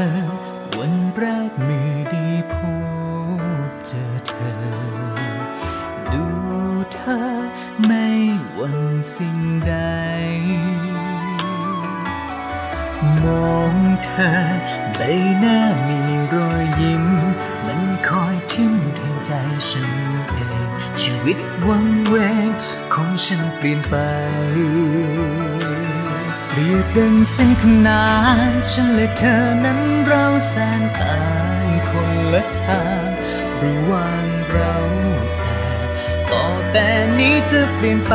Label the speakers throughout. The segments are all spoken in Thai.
Speaker 1: อ วันแรกมือด้พบเจอเธอ ดูเธอไม่หวั่นสิ่งใด มองเธอใบหน้ามีรอยยิ้ม มันคอยทิ่มแทงใจฉันเอง ชีวิตวังเวงของฉันเปลี่ยนไป เรียบดังเส้นขนานฉันและเธอนั้นเราแสนต่างคนละทางระหว่างเราแต่ต่อแต่นี้จะเปลี่ยนไป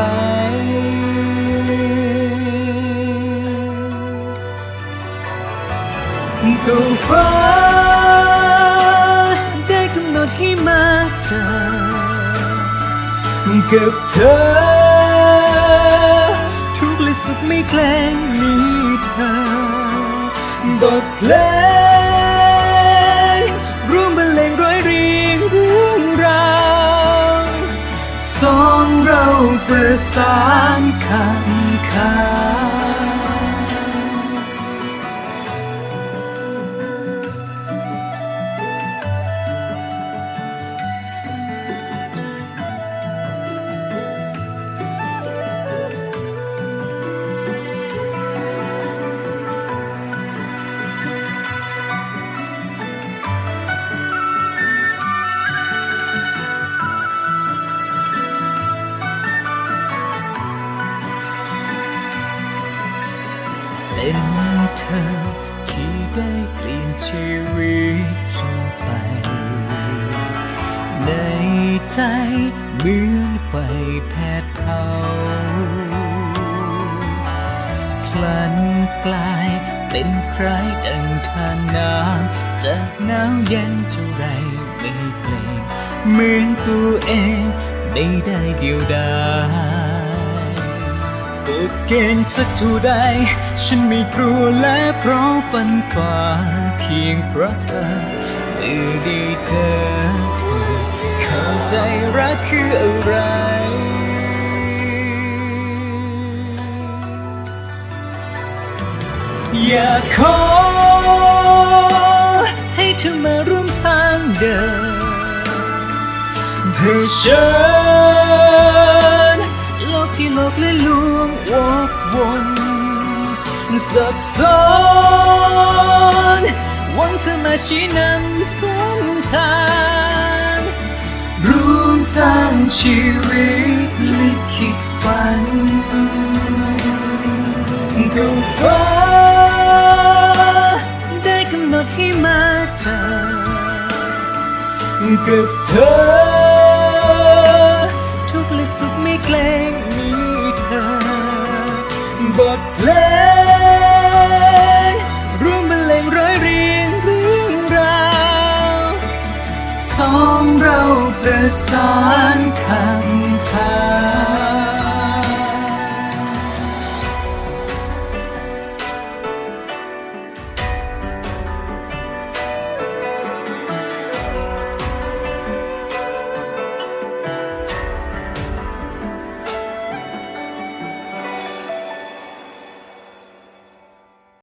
Speaker 1: ก็ฟ้าได้กำหนดให้มาเจอกับเธอ สุขไม่แกล้งมีเธอบทเพลงร่วมบรรเลงร้อยเรียงเรื่องราวสองเราประสานขันขาเป็น เธอ ที่ได้เปลี่ยนชีวิตฉันไป ในใจเหมือนไฟแผดเผาพลันกลายเป็นใครดังทานน้ำจะหนาวเย็นเท่าไรไม่เกรงเหมือนตัวเองไม่ได้เดียวดาย กฎเกณฑ์สักเท่าใด ฉันไม่กลัวและเพราะฝันฝ่าเพียงเพราะเธอเมื่อได้เจอเธอเข้าใจรักคืออะไรอยากขอให้เธอมาร่วมทางเดินเพื่อฉัน กที่โลกและลวงวกวนสับสนหวังเธอมาชี้นำเส้นทางร่วมสร้างชีวิตลิขิตฝันก็ฟ้าได้กำหนดให้มาเจอกับเธอทุกและสุขไม่เกรง เธอบทเพลงร่วมบรรเลงร้อยเรียงเรื่องราวสองเราประสานขับ